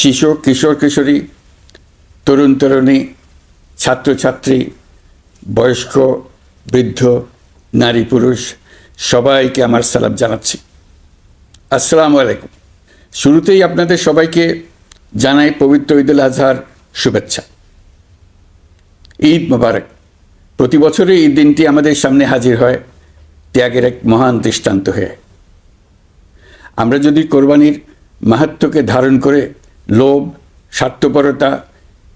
শিশু, কিশোর, কিশোরী, তরুণ, তরুণী, ছাত্রছাত্রী, বয়স্ক, বৃদ্ধ, নারী, পুরুষ, সবাইকে আমার সালাম জানাচ্ছি। আসসালামু আলাইকুম। শুরুতেই আপনাদের সবাইকে জানাই পবিত্র ঈদুল আজহার শুভেচ্ছা। ঈদ মোবারক। প্রতি বছরই এই দিনটি আমাদের সামনে হাজির হয়, ত্যাগের এক মহান দৃষ্টান্ত হয়ে। আমরা যদি কোরবানির মাহাত্ম্যকে ধারণ করে লোভ, স্বার্থপরতা,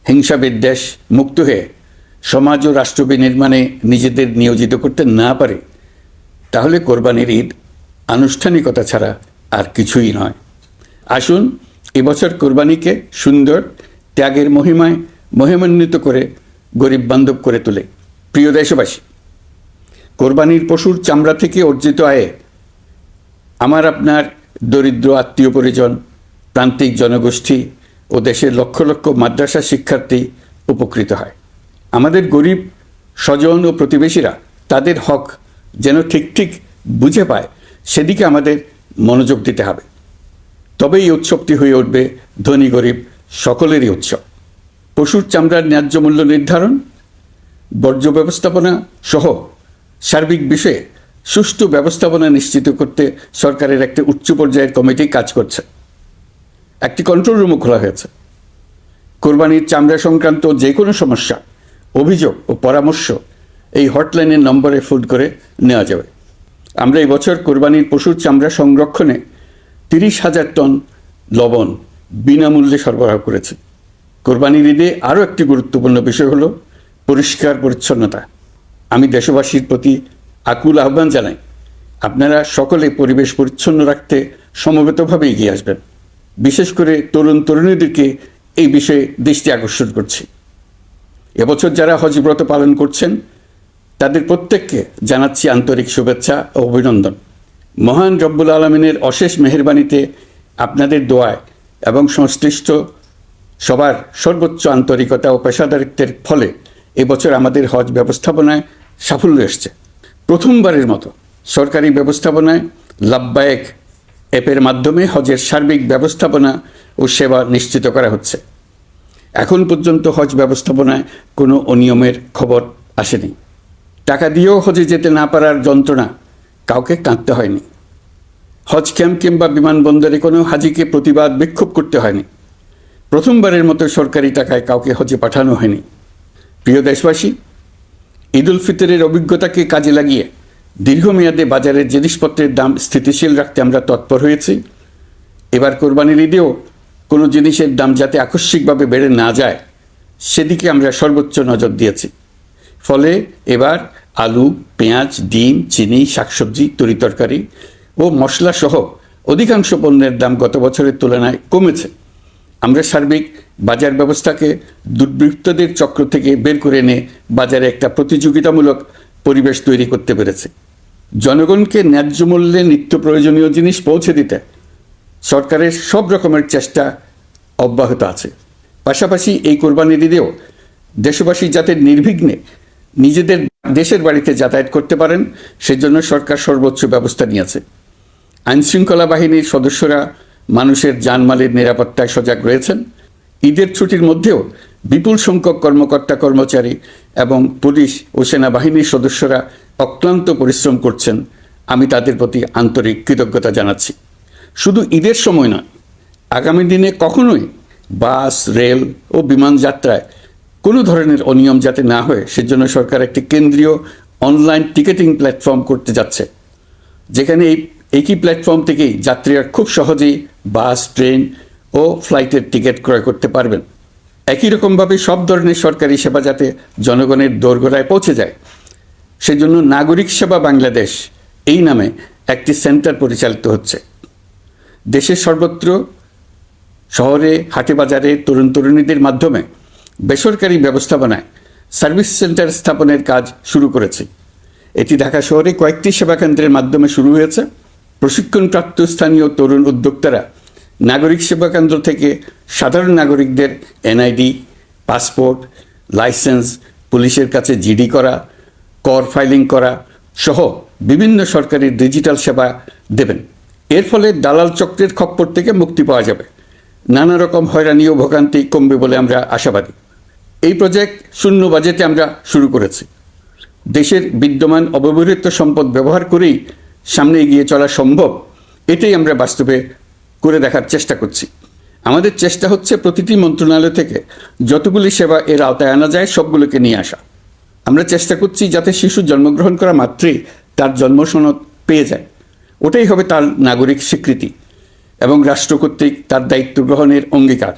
হিংসা বিদ্বেষ মুক্ত হয়ে সমাজ ও রাষ্ট্র বিনির্মাণে নিজেদের নিয়োজিত করতে না পারে, তাহলে কোরবানির ঈদ আনুষ্ঠানিকতা ছাড়া আর কিছুই নয়। আসুন, এবছর কোরবানিকে সুন্দর, ত্যাগের মহিমায় মহিমান্বিত করে গরিব বান্ধব করে তোলে। প্রিয় দেশবাসী, কোরবানির পশুর চামড়া থেকে অর্জিত আয়ে আমার আপনার দরিদ্র আত্মীয় পরিজন প্রান্তিক জনগোষ্ঠী ও দেশের লক্ষ লক্ষ মাদ্রাসা শিক্ষার্থী উপকৃত হয়। আমাদের গরিব স্বজন ও প্রতিবেশীরা তাদের হক যেন ঠিক ঠিক বুঝে পায়, সেদিকে আমাদের মনোযোগ দিতে হবে। তবেই এই উৎসবটি হয়ে উঠবে ধনী গরিব সকলেরই উৎসব। পশুর চামড়ার ন্যায্য মূল্য নির্ধারণ, বর্জ্য ব্যবস্থাপনা সহ সার্বিক বিষয়ে সুষ্ঠু ব্যবস্থাপনা নিশ্চিত করতে সরকারের একটি উচ্চ পর্যায়ের কমিটি কাজ করছে। একটি কন্ট্রোল রুমও খোলা হয়েছে। কোরবানির চামড়া সংক্রান্ত যে কোনো সমস্যা, অভিযোগ ও পরামর্শ এই হটলাইনের নম্বরে ফোন করে নেওয়া যাবে। আমরা এই বছর কোরবানির পশুর চামড়া সংরক্ষণে তিরিশ হাজার টন লবণ বিনামূল্যে সরবরাহ করেছি। কোরবানির ঈদে আরও একটি গুরুত্বপূর্ণ বিষয় হলো পরিষ্কার পরিচ্ছন্নতা। আমি দেশবাসীর প্রতি আকুল আহ্বান জানাই, আপনারা সকলে পরিবেশ পরিচ্ছন্ন রাখতে সমবেতভাবে এগিয়ে আসবেন। বিশেষ করে তরুণ তরুণীদেরকে এই বিষয়ে দৃষ্টি আকর্ষণ করছি। এবছর যারা হজব্রত পালন করছেন, তাদের প্রত্যেককে জানাচ্ছি আন্তরিক শুভেচ্ছা ও অভিনন্দন। মহান রব্বুল আলমিনের অশেষ মেহরবানিতে আপনাদের দোয়ায় এবং সংশ্লিষ্ট সবার সর্বোচ্চ আন্তরিকতা ও পেশাদারিত্বের ফলে এবছর আমাদের হজ ব্যবস্থাপনায় সাফল্য এসছে। প্রথমবারের মতো সরকারি ব্যবস্থাপনায় লাভবায়ক অ্যাপের মাধ্যমে হজের সার্বিক ব্যবস্থাপনা ও সেবা নিশ্চিত করা হচ্ছে। এখন পর্যন্ত হজ ব্যবস্থাপনায় কোনো অনিয়মের খবর আসেনি। টাকা দিয়েও হজে যেতে না পারার যন্ত্রণা কাউকে কাঁদতে হয়নি। হজ ক্যাম্প কিংবা বিমানবন্দরে কোনো হাজিকে প্রতিবাদ বিক্ষোভ করতে হয়নি। প্রথমবারের মতো সরকারি টাকায় কাউকে হজে পাঠানো হয়নি। প্রিয় দেশবাসী ঈদ উল ফিতরের অভিজ্ঞতাকে কাজে লাগিয়ে দীর্ঘমেয়াদে বাজারের জিনিসপত্রের দাম স্থিতিশীল রাখতে আমরা তৎপর হয়েছি। এবার কোরবানির ঈদেও কোনো জিনিসের দাম যাতে আকস্মিকভাবে বেড়ে না যায়, সেদিকে আমরা সর্বোচ্চ নজর দিয়েছি। ফলে এবার আলু, পেঁয়াজ, ডিম, চিনি, শাকসবজি তরিতরকারি ও মশলা সহ অধিকাংশ পণ্যের দাম গত বছরের তুলনায় কমেছে। আমরা সার্বিক বাজার ব্যবস্থাকে দুর্বৃত্তদের চক্র থেকে বের করে এনে বাজারে একটা প্রতিযোগিতামূলক পরিবেশ তৈরি করতে পেরেছে। জনগণকে ন্যায্য মূল্যে নিত্য প্রয়োজনীয় জিনিস পৌঁছে দিতে সরকারের সব রকমের চেষ্টা অব্যাহত আছে। পাশাপাশি এই কোরবানির ঈদেও দেশবাসী যাতে নির্বিঘ্নে নিজেদের দেশের বাড়িতে যাতায়াত করতে পারেন, সেজন্য সরকার সর্বোচ্চ ব্যবস্থা নিয়েছে। আইনশৃঙ্খলা বাহিনীর সদস্যরা মানুষের জানমালের নিরাপত্তায় সজাগ রয়েছেন। ঈদের ছুটির মধ্যেও বিপুল সংখ্যক কর্মকর্তা, কর্মচারী এবং পুলিশ ও সেনাবাহিনীর সদস্যরা অক্লান্ত পরিশ্রম করছেন। আমি তাদের প্রতি আন্তরিক কৃতজ্ঞতা জানাচ্ছি। শুধু ঈদের সময় নয়, আগামী দিনে কখনোই বাস, রেল ও বিমান যাত্রায় কোনো ধরনের অনিয়ম যাতে না হয়, সেজন্য সরকার একটি কেন্দ্রীয় অনলাইন টিকেটিং প্ল্যাটফর্ম করতে যাচ্ছে। যেখানে এই একই প্ল্যাটফর্ম থেকেই যাত্রীরা খুব সহজেই বাস, ট্রেন ও ফ্লাইটের টিকিট ক্রয় করতে পারবেন। একই রকমভাবে সব ধরনের সরকারি সেবা যাতে জনগণের দোরগোড়ায় পৌঁছে যায়। সেজন্য নাগরিক সেবা বাংলাদেশ এই নামে একটি সেন্টার পরিচালিত হচ্ছে। দেশের সর্বত্র শহরে হাটে বাজারে তরুণ তরুণীদের মাধ্যমে বেসরকারি ব্যবস্থাপনায় সার্ভিস সেন্টার স্থাপনের কাজ শুরু করেছে। এটি ঢাকা শহরে কয়েকটি সেবা কেন্দ্রের মাধ্যমে শুরু হয়েছে। প্রশিক্ষণপ্রাপ্ত স্থানীয় তরুণ উদ্যোক্তারা নাগরিক সেবা কেন্দ্র থেকে সাধারণ নাগরিকদের এনআইডি, পাসপোর্ট, লাইসেন্স, পুলিশের কাছে জিডি করা, কর ফাইলিং করা সহ বিভিন্ন সরকারি ডিজিটাল সেবা দেবেন। এর ফলে দালাল চক্রের খপ্পর থেকে মুক্তি পাওয়া যাবে। নানা রকম হয়রানি ও ভোগান্তি কমবে বলে আমরা আশাবাদী। এই প্রজেক্ট শূন্য বাজেটে আমরা শুরু করেছি। দেশের বিদ্যমান অব্যবহৃত সম্পদ ব্যবহার করেই সামনে এগিয়ে চলা সম্ভব, এটাই আমরা বাস্তবে করে দেখার চেষ্টা করছি। আমাদের চেষ্টা হচ্ছে প্রতিটি মন্ত্রণালয় থেকে যতগুলি সেবা এর আওতায় আনা যায়, সবগুলোকে নিয়ে আসা। আমরা চেষ্টা করছি যাতে শিশু জন্মগ্রহণ করা মাত্রই তার জন্মসনদ পেয়ে যায়। ওটাই হবে তার নাগরিক স্বীকৃতি এবং রাষ্ট্র কর্তৃক তার দায়িত্ব গ্রহণের অঙ্গীকার।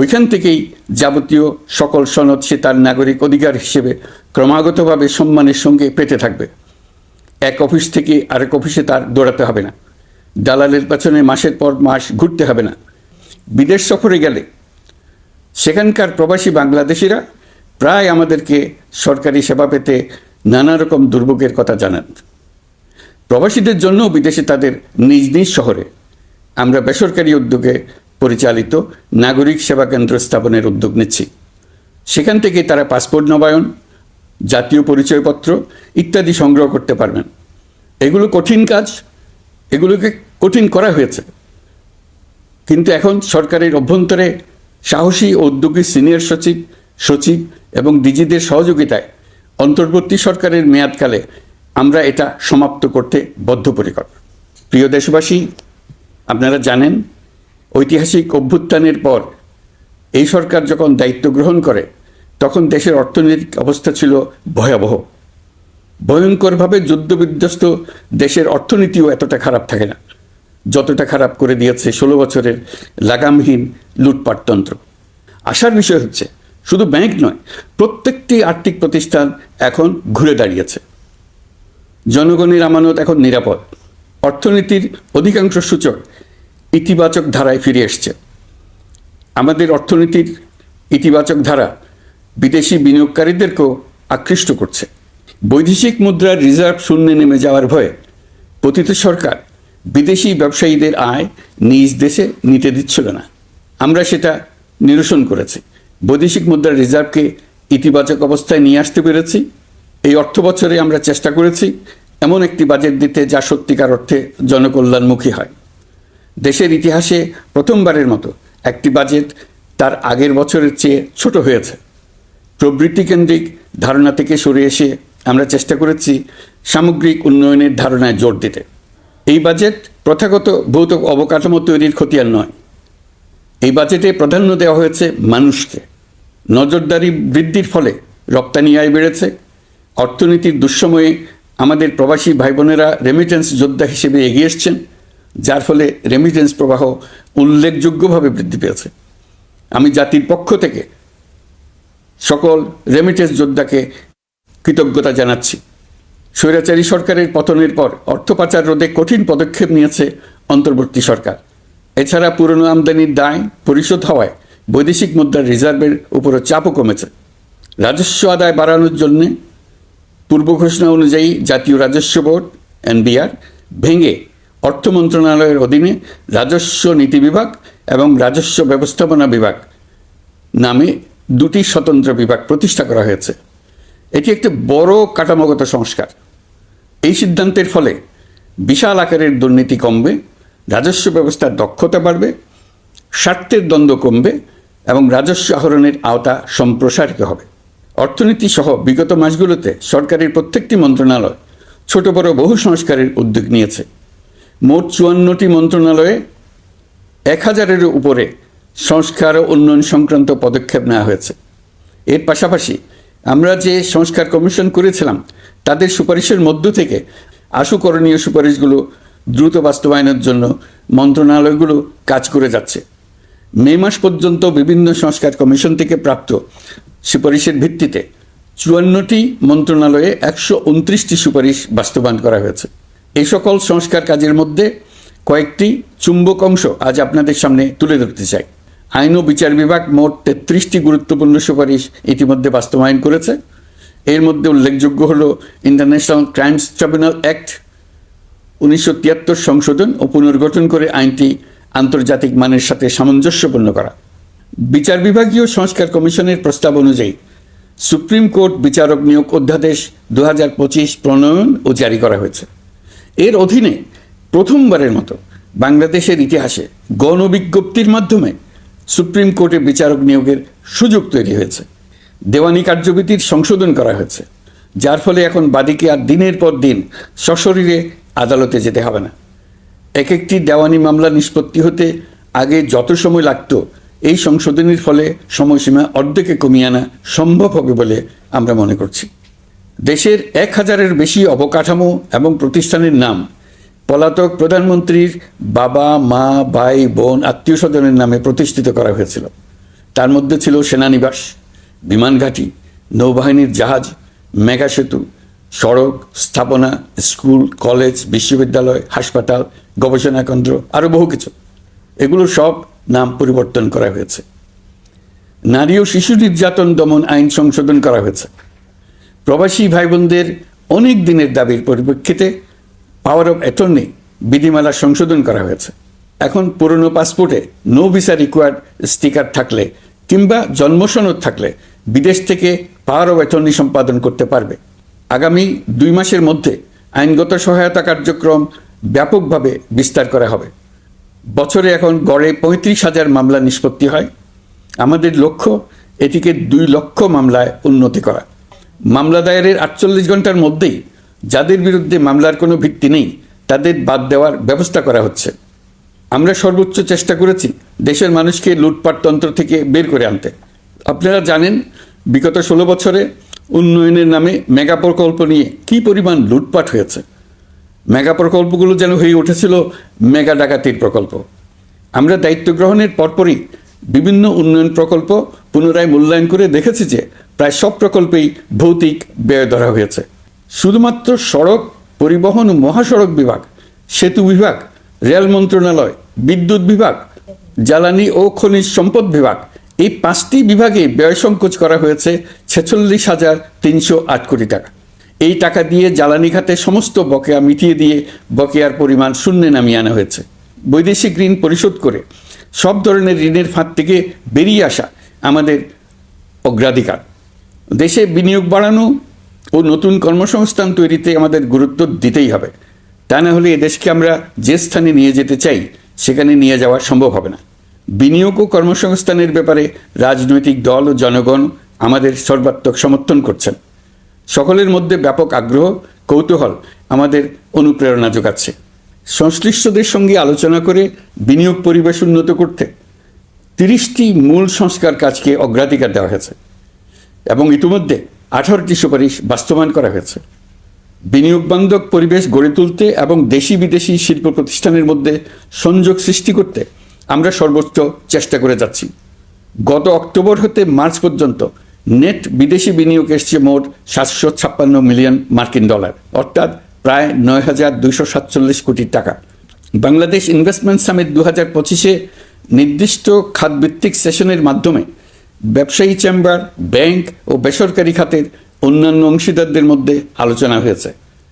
ওইখান থেকেই যাবতীয় সকল সনদ সে তার নাগরিক অধিকার হিসেবে ক্রমাগতভাবে সম্মানের সঙ্গে পেতে থাকবে। এক অফিস থেকে আরেক অফিসে তার দৌড়াতে হবে না। দালালের পেছনে মাসের পর মাস ঘুরতে হবে না। বিদেশ সফরে গেলে সেখানকার প্রবাসী বাংলাদেশিরা প্রায় আমাদেরকে সরকারি সেবা পেতে নানা রকম দুর্ভোগের কথা জানান। প্রবাসীদের জন্য বিদেশে তাদের নিজ নিজ শহরে আমরা বেসরকারি উদ্যোগে পরিচালিত নাগরিক সেবা কেন্দ্র স্থাপনের উদ্যোগ নিচ্ছি। সেখান থেকে তারা পাসপোর্ট নবায়ন, জাতীয় পরিচয়পত্র ইত্যাদি সংগ্রহ করতে পারবেন। এগুলো কঠিন কাজ, এগুলোকে কঠিন করা হয়েছে। কিন্তু এখন সরকারের অভ্যন্তরে সাহসী ও উদ্যোগী সিনিয়র সচিব সচিব এবং ডিজিদের সহযোগিতায় অন্তর্বর্তী সরকারের মেয়াদকালে আমরা এটা সমাপ্ত করতে বদ্ধপরিকর। প্রিয় দেশবাসী, আপনারা জানেন, ঐতিহাসিক অভ্যুত্থানের পর এই সরকার যখন দায়িত্ব গ্রহণ করে, তখন দেশের অর্থনৈতিক অবস্থা ছিল ভয়াবহ। ভয়ঙ্করভাবে যুদ্ধবিধ্বস্ত দেশের অর্থনীতিও এতটা খারাপ থাকে না। যতটা খারাপ করে দিয়েছে ষোলো বছরের লাগামহীন লুটপাটতন্ত্র আসার বিষয় হচ্ছে, শুধু ব্যাংক নয়, প্রত্যেকটি আর্থিক প্রতিষ্ঠান এখন ঘুরে দাঁড়িয়েছে। জনগণের আমানত এখন নিরাপদ। অর্থনীতির অধিকাংশ সূচক ইতিবাচক ধারায় ফিরে এসছে। আমাদের অর্থনীতির ইতিবাচক ধারা বিদেশি বিনিয়োগকারীদেরকেও আকৃষ্ট করছে। বৈদেশিক মুদ্রার রিজার্ভ শূন্যে নেমে যাওয়ার ভয়ে পতিত সরকার বিদেশি ব্যবসায়ীদের আয় নিজ দেশে নিতে দিচ্ছিল না। আমরা সেটা নিরসন করেছি। বৈদেশিক মুদ্রার রিজার্ভকে ইতিবাচক অবস্থায় নিয়ে আসতে পেরেছি। এই অর্থ বছরে আমরা চেষ্টা করেছি এমন একটি বাজেট দিতে যা সত্যিকার অর্থে জনকল্যাণমুখী হয়। দেশের ইতিহাসে প্রথমবারের মতো একটি বাজেট তার আগের বছরের চেয়ে ছোট হয়েছে। প্রবৃত্তি কেন্দ্রিক ধারণা থেকে সরে এসে আমরা চেষ্টা করেছি সামগ্রিক উন্নয়নের ধারণায় জোর দিতে। এই বাজেট প্রথাগত ভৌত অবকাঠামো তৈরির খতিয়ান নয়। এই বাজেটে প্রাধান্য দেওয়া হয়েছে মানুষকে। নজরদারি বৃদ্ধির ফলে রপ্তানি আয় বেড়েছে। অর্থনীতির দুঃসময়ে আমাদের প্রবাসী ভাই বোনেরা রেমিটেন্স যোদ্ধা হিসেবে এগিয়ে এসছেন, যার ফলে রেমিটেন্স প্রবাহ উল্লেখযোগ্যভাবে বৃদ্ধি পেয়েছে। আমি জাতির পক্ষ থেকে সকল রেমিটেন্স যোদ্ধাকে কৃতজ্ঞতা জানাচ্ছি। স্বৈরাচারী সরকারের পতনের পর অর্থ পাচার রোধে কঠিন পদক্ষেপ নিয়েছে অন্তর্বর্তী সরকার। এছাড়া পুরনো আমদানির দায় পরিশোধ হওয়ায় বৈদেশিক মুদ্রার রিজার্ভের উপরও চাপও কমেছে। রাজস্ব আদায় বাড়ানোর জন্য পূর্ব ঘোষণা অনুযায়ী জাতীয় রাজস্ব বোর্ড, এনবিআর, ভেঙে অর্থ মন্ত্রণালয়ের অধীনে রাজস্ব নীতি বিভাগ এবং রাজস্ব ব্যবস্থাপনা বিভাগ নামে দুটি স্বতন্ত্র বিভাগ প্রতিষ্ঠা করা হয়েছে। এটি একটি বড় কাঠামোগত সংস্কার। এই সিদ্ধান্তের ফলে বিশাল আকারের দুর্নীতি কমবে, রাজস্ব ব্যবস্থার দক্ষতা বাড়বে, স্বার্থের দ্বন্দ্ব কমবে এবং রাজস্ব আহরণের আওতা সম্প্রসারিত হবে। অর্থনীতি সহ বিগত মাসগুলোতে সরকারের প্রত্যেকটি মন্ত্রণালয় ছোট বড় বহু সংস্কারের উদ্যোগ নিয়েছে। মোট চুয়ান্নটি মন্ত্রণালয়ে এক হাজারের উপরে সংস্কার ও উন্নয়ন সংক্রান্ত পদক্ষেপ নেওয়া হয়েছে। এর পাশাপাশি আমরা যে সংস্কার কমিশন করেছিলাম, তাদের সুপারিশের মধ্য থেকে আশু করণীয় সুপারিশগুলো দ্রুত বাস্তবায়নের জন্য মন্ত্রণালয়গুলো কাজ করে যাচ্ছে। মে মাস পর্যন্ত বিভিন্ন সংস্কার কমিশন থেকে প্রাপ্ত সুপারিশের ভিত্তিতে চুয়ান্নটি মন্ত্রণালয়ে একশো উনত্রিশটি সুপারিশ বাস্তবায়ন করা হয়েছে। এই সকল সংস্কার কাজের মধ্যে কয়েকটি চুম্বক অংশ আজ আপনাদের সামনে তুলে ধরতে চাই। আইন ও বিচার বিভাগ মোট তেত্রিশটি গুরুত্বপূর্ণ সুপারিশ ইতিমধ্যে বাস্তবায়ন করেছে। এর মধ্যে উল্লেখযোগ্য হল ইন্টারন্যাশনাল ক্রাইমস ট্রাইব্যুনাল অ্যাক্ট, উনিশশো তিয়াত্তর সংশোধন ও পুনর্গঠন করে আইনটি আন্তর্জাতিক মানের সাথে সামঞ্জস্যপূর্ণ করা। বিচার বিভাগীয় সংস্কার কমিশনের প্রস্তাব অনুযায়ী সুপ্রিম কোর্ট বিচারক নিয়োগ অধ্যাদেশ দু হাজার পঁচিশ প্রণয়ন ও জারি করা হয়েছে। এর অধীনে প্রথমবারের মতো বাংলাদেশের ইতিহাসে গণবিজ্ঞপ্তির মাধ্যমে সুপ্রিম কোর্টে বিচারক নিয়োগের সুযোগ তৈরি হয়েছে। দেওয়ানি কার্যবিধির সংশোধন করা হয়েছে, যার ফলে এখন বাদীকে আর দিনের পর দিন সশরীরে আদালতে যেতে হবে না। এক একটি দেওয়ানি মামলা নিষ্পত্তি হতে আগে যত সময় লাগত, এই সংশোধনীর ফলে সময়সীমা অর্ধেকে কমিয়ে আনা সম্ভব হবে বলে আমরা মনে করছি। দেশের এক হাজারের বেশি অবকাঠামো এবং প্রতিষ্ঠানের নাম পলাতক প্রধানমন্ত্রীর বাবা, মা, ভাই, বোন, আত্মীয় স্বজনের নামে প্রতিষ্ঠিত করা হয়েছিল। তার মধ্যে ছিল সেনানিবাস বিমানঘাটি নৌবাহিনীর জাহাজ, মেগা সেতু, সড়ক, স্থাপনা, স্কুল, কলেজ, বিশ্ববিদ্যালয়, হাসপাতাল, গবেষণা কেন্দ্র আরও বহু কিছু। এগুলো সব নাম পরিবর্তন করা হয়েছে। নারী ও শিশু নির্যাতন দমন আইন সংশোধন করা হয়েছে। প্রবাসী ভাই বোনদের অনেক দিনের দাবির পরিপ্রেক্ষিতে পাওয়ার অফ অ্যাটর্নি বিধিমালা সংশোধন করা হয়েছে। এখন পুরনো পাসপোর্টে নো ভিসা রিকোয়ার্ড স্টিকার থাকলে কিংবা জন্মসনদ থাকলে বিদেশ থেকে পাওয়ার অফ অ্যাটর্নি সম্পাদন করতে পারবে। আগামী দুই মাসের মধ্যে আইনগত সহায়তা কার্যক্রম ব্যাপকভাবে বিস্তার করা হবে। বছরে এখন গড়ে পঁয়ত্রিশ হাজার মামলা নিষ্পত্তি হয়। আমাদের লক্ষ্য এটিকে দুই লক্ষ মামলায় উন্নতি করা। মামলা দায়েরের আটচল্লিশ ঘণ্টার মধ্যেই যাদের বিরুদ্ধে মামলার কোনো ভিত্তি নেই, তাদের বাদ দেওয়ার ব্যবস্থা করা হচ্ছে। আমরা সর্বোচ্চ চেষ্টা করেছি দেশের মানুষকে লুটপাট তন্ত্র থেকে বের করে আনতে। আপনারা জানেন, বিগত ষোলো বছরে উন্নয়নের নামে মেগা প্রকল্প নিয়ে কী পরিমাণ লুটপাট হয়েছে। মেগা প্রকল্পগুলো যেন হয়ে উঠেছিল মেগা ডাকাতির প্রকল্প। আমরা দায়িত্ব গ্রহণের পরপরই বিভিন্ন উন্নয়ন প্রকল্প পুনরায় মূল্যায়ন করে দেখেছি যে প্রায় সব প্রকল্পেই ভৌতিক ব্যয় ধরা হয়েছে। শুধুমাত্র সড়ক পরিবহন ও মহাসড়ক বিভাগ, সেতু বিভাগ, রেল মন্ত্রণালয়, বিদ্যুৎ বিভাগ, জ্বালানি ও খনিজ সম্পদ বিভাগ, এই পাঁচটি বিভাগে ব্যয় সংকোচ করা হয়েছে ছেচল্লিশ হাজার তিনশো আট কোটি টাকা। এই টাকা দিয়ে জ্বালানি খাতে সমস্ত বকেয়া মিটিয়ে দিয়ে বকেয়ার পরিমাণ শূন্যে নামিয়ে আনা হয়েছে। বৈদেশিক ঋণ পরিশোধ করে সব ধরনের ঋণের ফাঁদ থেকে বেরিয়ে আসা আমাদের অগ্রাধিকার। দেশে বিনিয়োগ বাড়ানো ও নতুন কর্মসংস্থান তৈরিতে আমাদের গুরুত্ব দিতেই হবে। তা না হলে এদেশকে আমরা যে স্থানে নিয়ে যেতে চাই, সেখানে নিয়ে যাওয়া সম্ভব হবে না। বিনিয়োগ ও কর্মসংস্থানের ব্যাপারে রাজনৈতিক দল ও জনগণ আমাদের সর্বাত্মক সমর্থন করছেন। সকলের মধ্যে ব্যাপক আগ্রহ, কৌতূহল আমাদের অনুপ্রেরণা যোগাচ্ছে। সংশ্লিষ্টদের সঙ্গে আলোচনা করে বিনিয়োগ পরিবেশ উন্নত করতে তিরিশটি মূল সংস্কার কাজকে অগ্রাধিকার দেওয়া হয়েছে। এবং ইতিমধ্যে আঠারোটি সুপারিশ বাস্তবায়ন করা হয়েছে। বিনিয়োগ বান্ধব পরিবেশ গড়ে তুলতে এবং দেশি বিদেশি শিল্প প্রতিষ্ঠানের মধ্যে সংযোগ সৃষ্টি করতে আমরা সর্বোচ্চ চেষ্টা করে যাচ্ছি। গত অক্টোবর হতে মার্চ পর্যন্ত নেট বিদেশি বিনিয়োগ এসছে মোট সাতশো ছাপ্পান্ন মিলিয়ন মার্কিন ডলার, অর্থাৎ প্রায় নয় হাজার দুইশো সাতচল্লিশ কোটি টাকা। বাংলাদেশ ইনভেস্টমেন্ট সামিট দু হাজার পঁচিশে নির্দিষ্ট খাতভিত্তিক সেশনের মাধ্যমে ব্যবসায়ী চেম্বার, ব্যাংক ও বেসরকারি খাতের অন্যান্য অংশীদারদের মধ্যে আলোচনা হয়েছে।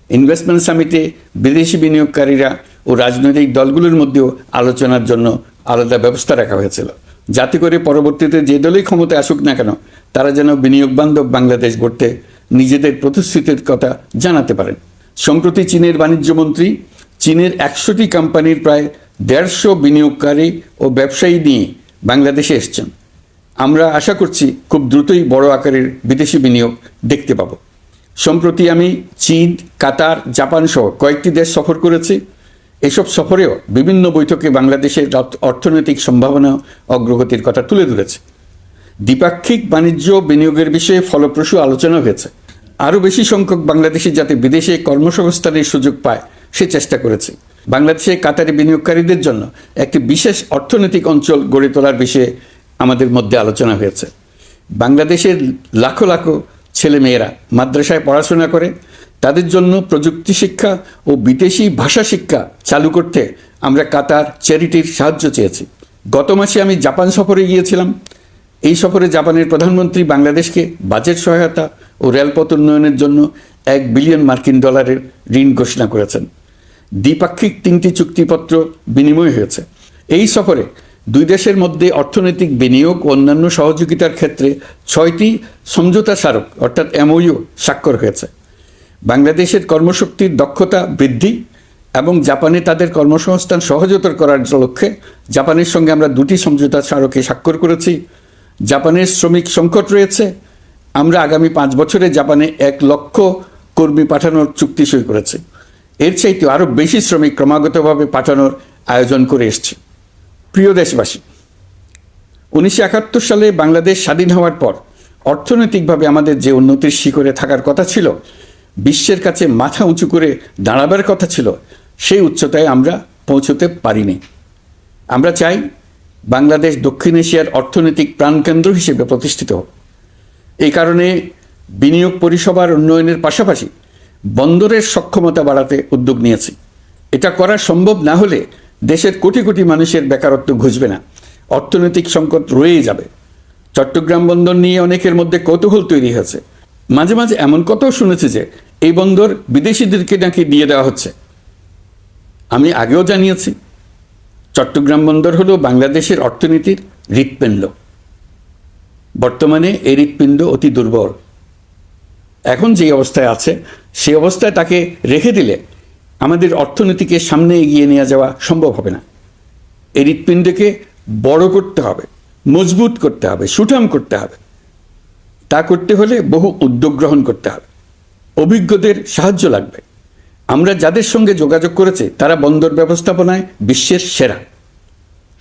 ইনভেস্টমেন্ট সামিটে বিদেশি বিনিয়োগকারীরা ও রাজনৈতিক দলগুলোর মধ্যেও আলোচনার জন্য আলাদা ব্যবস্থা রাখা হয়েছিল। যাতে করে পরবর্তীতে যে দলই ক্ষমতায় আসুক না কেন, তারা যেন বিনিয়োগ বান্ধব বাংলাদেশ গড়তে নিজেদের প্রতিশ্রুতির কথা জানাতে পারেন। সম্প্রতি চীনের বাণিজ্য মন্ত্রী, চীনের একশোটি কোম্পানির প্রায় দেড়শো বিনিয়োগকারী ও ব্যবসায়ী নিয়ে বাংলাদেশে এসছেন। আমরা আশা করছি খুব দ্রুতই বড় আকারের বিদেশি বিনিয়োগ দেখতে পাব। সম্প্রতি আমি চীন, কাতার, জাপান সহ কয়েকটি দেশ সফর করেছি। এসব সফরেও বিভিন্ন বৈঠকে বাংলাদেশের অর্থনৈতিক সম্ভাবনা অগ্রগতির কথা তুলে ধরেছে। দ্বিপাক্ষিক বাণিজ্য বিনিয়োগের বিষয়ে ফলপ্রসূ আলোচনা হয়েছে। আরও বেশি সংখ্যক বাংলাদেশি যাতে বিদেশে কর্মসংস্থানের সুযোগ পায়, সে চেষ্টা করেছে। বাংলাদেশে কাতারি বিনিয়োগকারীদের জন্য একটি বিশেষ অর্থনৈতিক অঞ্চল গড়ে তোলার বিষয়ে আমাদের মধ্যে আলোচনা হয়েছে। বাংলাদেশের লাখো লাখো ছেলেমেয়েরা মাদ্রাসায় পড়াশোনা করে। তাদের জন্য প্রযুক্তি শিক্ষা ও বিদেশি ভাষা শিক্ষা চালু করতে আমরা কাতার চ্যারিটির সাহায্য চেয়েছি। গত মাসে আমি জাপান সফরে গিয়েছিলাম। এই সফরে জাপানের প্রধানমন্ত্রী বাংলাদেশকে বাজেট সহায়তা ও রেলপথ উন্নয়নের জন্য এক বিলিয়ন মার্কিন ডলারের ঋণ ঘোষণা করেছেন। দ্বিপাক্ষিক তিনটি চুক্তিপত্র বিনিময় হয়েছে। এই সফরে দুই দেশের মধ্যে অর্থনৈতিক বিনিয়োগ ও অন্যান্য সহযোগিতার ক্ষেত্রে ছয়টি সমঝোতা স্মারক, অর্থাৎ এমওইউ, স্বাক্ষর হয়েছে। বাংলাদেশের কর্মশক্তির দক্ষতা বৃদ্ধি এবং জাপানে তাদের কর্মসংস্থান সহজতর করার লক্ষ্যে জাপানের সঙ্গে আমরা দুটি সমঝোতা স্মারকে স্বাক্ষর করেছি। জাপানের শ্রমিক সংকট রয়েছে। আমরা আগামী পাঁচ বছরে জাপানে এক লক্ষ কর্মী পাঠানোর চুক্তি সই করেছি। এর চাইতে আরও বেশি শ্রমিক ক্রমাগতভাবে পাঠানোর আয়োজন করে এসছে। প্রিয় দেশবাসী, উনিশশো একাত্তর সালে বাংলাদেশ স্বাধীন হওয়ার পর অর্থনৈতিকভাবে আমাদের যে উন্নতির শিখরে থাকার কথা ছিল, বিশ্বের কাছে মাথা উঁচু করে দাঁড়াবার কথা ছিল, সেই উচ্চতায় আমরা পৌঁছতে পারিনি। আমরা চাই বাংলাদেশ দক্ষিণ এশিয়ার অর্থনৈতিক প্রাণকেন্দ্র হিসেবে প্রতিষ্ঠিত হোক। এই কারণে বিনিয়োগ পরিষেবার উন্নয়নের পাশাপাশি বন্দরের সক্ষমতা বাড়াতে উদ্যোগ নিয়েছি। এটা করা সম্ভব না হলে দেশের কোটি কোটি মানুষের বেকারত্ব ঘুষবে না। অর্থনৈতিক সংকট রয়েই যাবে। চট্টগ্রাম বন্দর নিয়ে অনেকের মধ্যে কৌতূহল তৈরি হয়েছে। মাঝে মাঝে এমন কথাও শুনেছি যে, এই বন্দর বিদেশিদেরকে নাকি দিয়ে দেওয়া হচ্ছে। আমি আগেও জানিয়েছি, চট্টগ্রাম বন্দর হলো বাংলাদেশের অর্থনীতির হৃৎপিণ্ড। বর্তমানে এই হৃৎপিণ্ড অতি দুর্বল। এখন যে অবস্থায় আছে সেই অবস্থায় তাকে রেখে দিলে আমাদের অর্থনীতিকে সামনে এগিয়ে নিয়ে যাওয়া সম্ভব হবে না। এই হৃৎপিণ্ডকে বড় করতে হবে, মজবুত করতে হবে, সুঠাম করতে হবে। তা করতে হলে বহু উদ্যোগ গ্রহণ করতে হবে। অভিজ্ঞদের সাহায্য লাগবে। আমরা যাদের সঙ্গে যোগাযোগ করেছে, তারা বন্দর ব্যবস্থাপনায় বিশ্বের সেরা,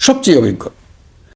সবচেয়ে অভিজ্ঞ।